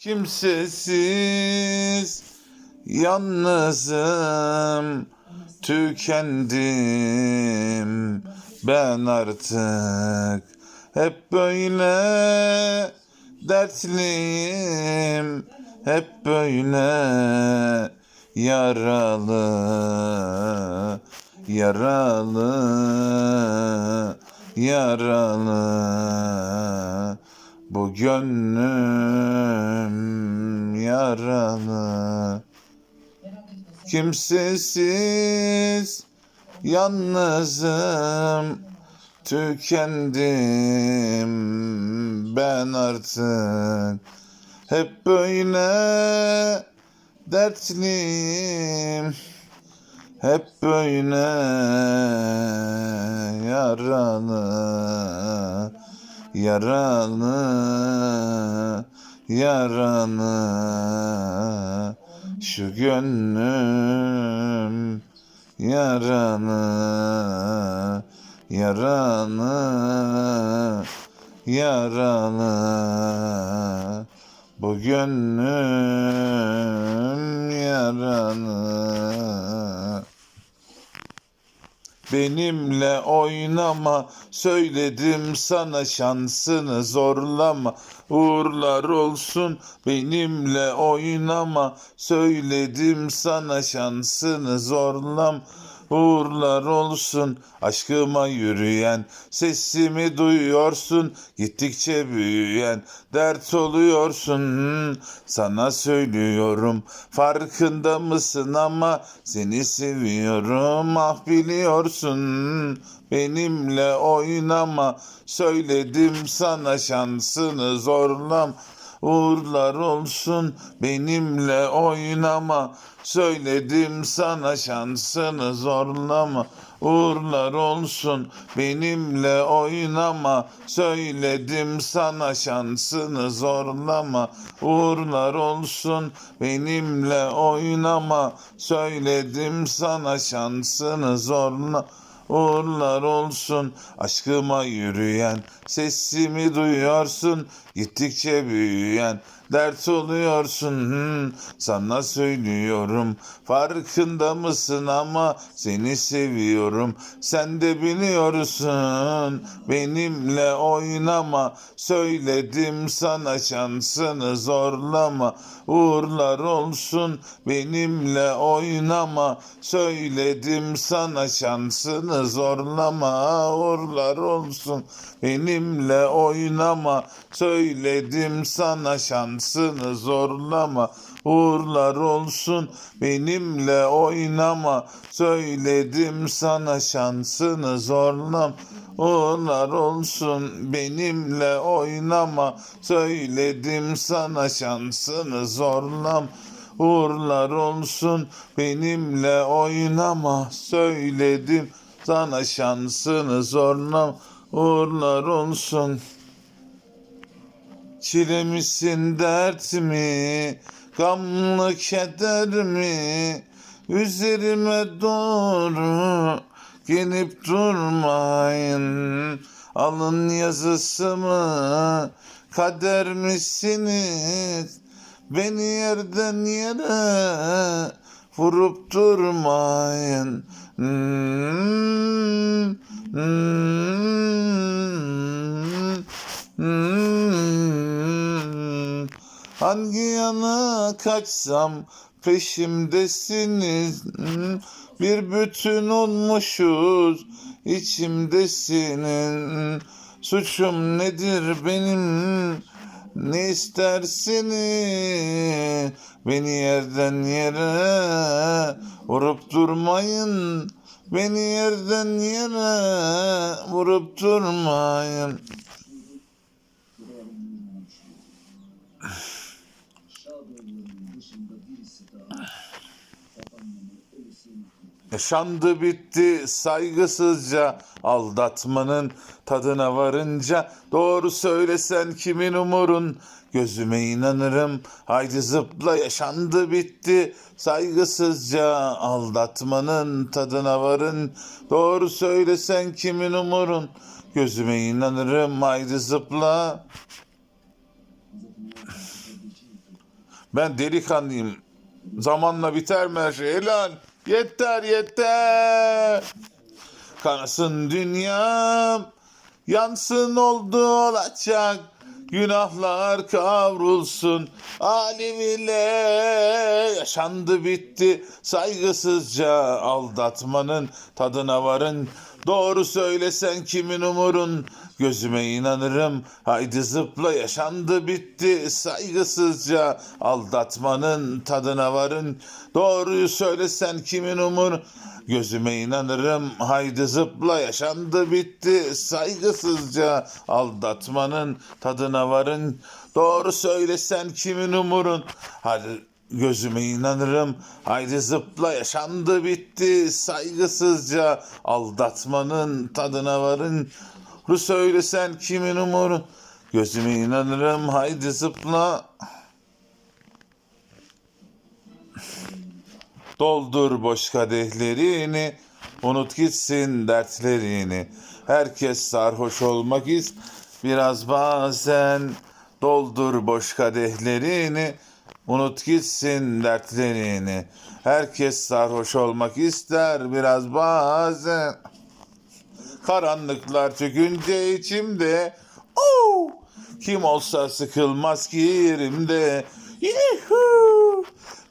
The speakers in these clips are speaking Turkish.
Kimsesiz. Yalnızım tükendim. Ben artık hep böyle dertliyim. Hep böyle yaralı yaralı yaralı bu gönlüm yaralı. Kimsesiz yalnızım tükendim ben artık. Hep böyle dertliyim hep böyle yaralı yaralı yaralı. Şu gönlüm yaralı yaralı yaralı. Bu gönlüm yaralı Benimle oynama söyledim sana şansını zorlama. Uğurlar olsun benimle oynama söyledim sana şansını zorlam uğurlar olsun aşkıma yürüyen. Sesimi duyuyorsun gittikçe büyüyen. Dert oluyorsun sana söylüyorum. Farkında mısın ama seni seviyorum. Ah biliyorsun benimle oynama. Söyledim sana şansını zorlam uğurlar olsun benimle oynama. Söyledim sana şansını zorlama. Uğurlar olsun benimle oynama. Söyledim sana şansını zorlama. Uğurlar olsun benimle oynama. Söyledim sana şansını zorla uğurlar olsun. Aşkıma yürüyen sesimi duyuyorsun. Gittikçe büyüyen dert oluyorsun hmm, sana söylüyorum farkında mısın ama seni seviyorum. Sen de biliyorsun benimle oynama. Söyledim sana şansını zorlama. Uğurlar olsun benimle oynama. Söyledim sana şansını zorlama. Uğurlar olsun benimle oynama. Söyledim sana şansını zorlama uğurlar olsun. Benimle oynama söyledim sana şansını zorlam uğurlar olsun. Benimle oynama söyledim sana şansını zorlam uğurlar olsun. Benimle oynama söyledim sana şansını zorlam uğurlar olsun Çile misin dert mi, gamlı keder mi, üzerime doğru gelip durmayın. Alın yazısı mı, kader misiniz, beni yerden yere vurup durmayın. Hmm, hmm, Hmm, hangi yana kaçsam peşimdesiniz. Bir bütün olmuşuz içimdesiniz. Suçum nedir benim? Ne istersiniz? Beni yerden yere vurup durmayın. Beni yerden yere vurup durmayın. Yaşandı bitti saygısızca aldatmanın tadına varınca. Doğru söylesen kimin umurun? Gözüme inanırım. Haydi zıpla yaşandı bitti. Saygısızca aldatmanın tadına varın. Doğru söylesen kimin umurun? Gözüme inanırım. Haydi zıpla. Ben delikanlıyım. Zamanla biter mi her şey? Helal. Yeter yeter. Kanasın dünyam. Yansın oldu olacak. Günahlar kavrulsun. Alim ile yaşandı bitti. Saygısızca aldatmanın tadına varın. Doğru söylesen kimin umurun? Gözüme inanırım. Haydi zıpla yaşandı bitti. Saygısızca aldatmanın tadına varın. Doğruyu söylesen kimin umur Gözüme inanırım haydi zıpla yaşandı bitti. Saygısızca aldatmanın tadına varın. Doğru söylesen kimin umurun? Hadi gözüme inanırım haydi zıpla yaşandı bitti. Saygısızca aldatmanın tadına varın. Doğru söylesen kimin umurun? Gözüme inanırım haydi zıpla Doldur boş kadehlerini, unut gitsin dertlerini. Herkes sarhoş olmak ist, biraz bazen. Doldur boş kadehlerini, unut gitsin dertlerini. Herkes sarhoş olmak ister biraz bazen. Karanlıklar çökünce içimde, oh, kim olsa sıkılmaz ki yerimde. Yuhuu!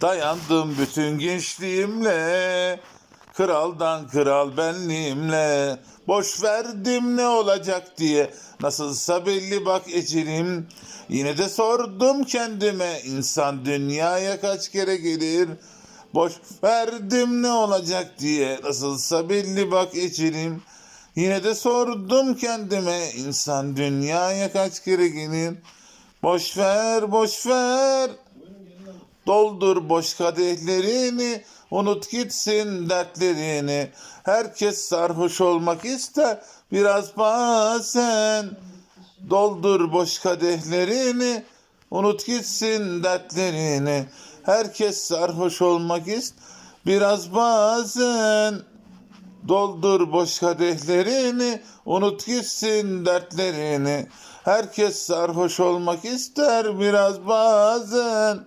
Dayandım bütün gençliğimle Kraldan kral benliğimle. Boş verdim ne olacak diye Nasılsa belli bak ecelim Yine de sordum kendime insan dünyaya kaç kere gelir? Boş verdim ne olacak diye Nasılsa belli bak ecelim Yine de sordum kendime insan dünyaya kaç kere gelir? Boş ver boş ver Doldur boş kadehlerini, unut gitsin dertlerini. Herkes sarhoş olmak ister biraz bazen. Doldur boş kadehlerini, unut gitsin dertlerini. Herkes sarhoş olmak ister biraz bazen. Doldur boş kadehlerini, unut gitsin dertlerini. Herkes sarhoş olmak ister biraz bazen.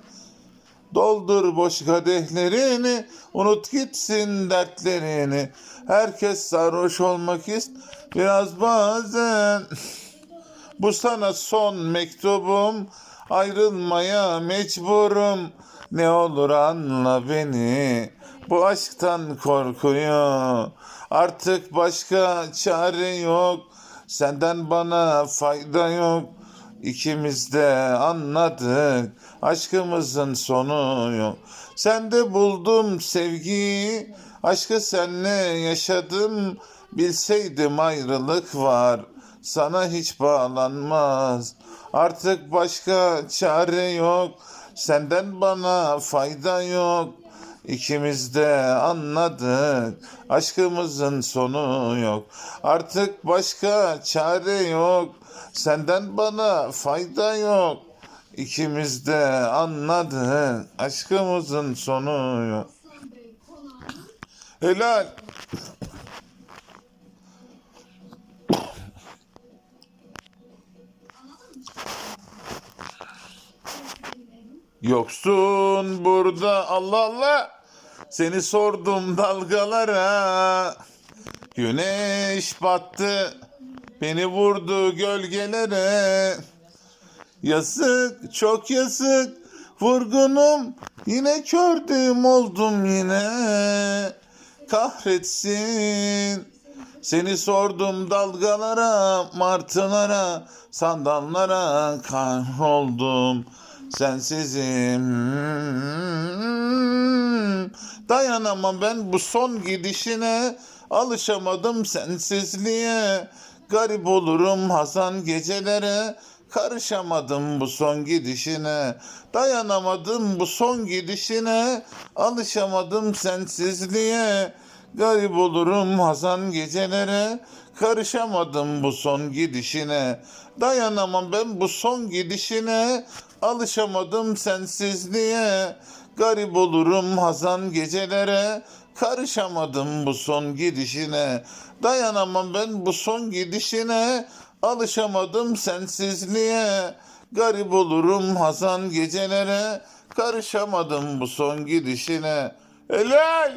Doldur boş kadehlerini, unut gitsin dertlerini. Herkes sarhoş olmak ist biraz bazen. Bu sana son mektubum, ayrılmaya mecburum. Ne olur anla beni, bu aşktan korkuyor. Artık başka çare yok, senden bana fayda yok. İkimiz de anladık aşkımızın sonu yok. Sende buldum sevgiyi, aşkı senle yaşadım. Bilseydim ayrılık var, sana hiç bağlanmaz. Artık başka çare yok, senden bana fayda yok. İkimiz de anladık aşkımızın sonu yok. Artık başka çare yok. Senden bana fayda yok. İkimiz de anladık aşkımızın sonu yok. Helal. Yoksun burada Allah Allah. Seni sordum dalgalara. Güneş battı. Beni vurdu gölgelere. Yazık çok yazık. Vurgunum yine kördüm oldum yine. Kahretsin. Seni sordum dalgalara, martılara, sandallara kahroldum. Sensizim. Dayanamam ben bu son gidişine. Alışamadım sensizliğe. Garip olurum Hasan gecelere. Karışamadım bu son gidişine. Dayanamadım bu son gidişine. Alışamadım sensizliğe. Garip olurum Hasan gecelere. Karışamadım bu son gidişine. Dayanamam ben bu son gidişine. Alışamadım sensizliğe. Garip olurum Hazan gecelere. Karışamadım bu son gidişine. Dayanamam ben bu son gidişine. Alışamadım sensizliğe. Garip olurum Hazan gecelere. karışamadım bu son gidişine. Helal!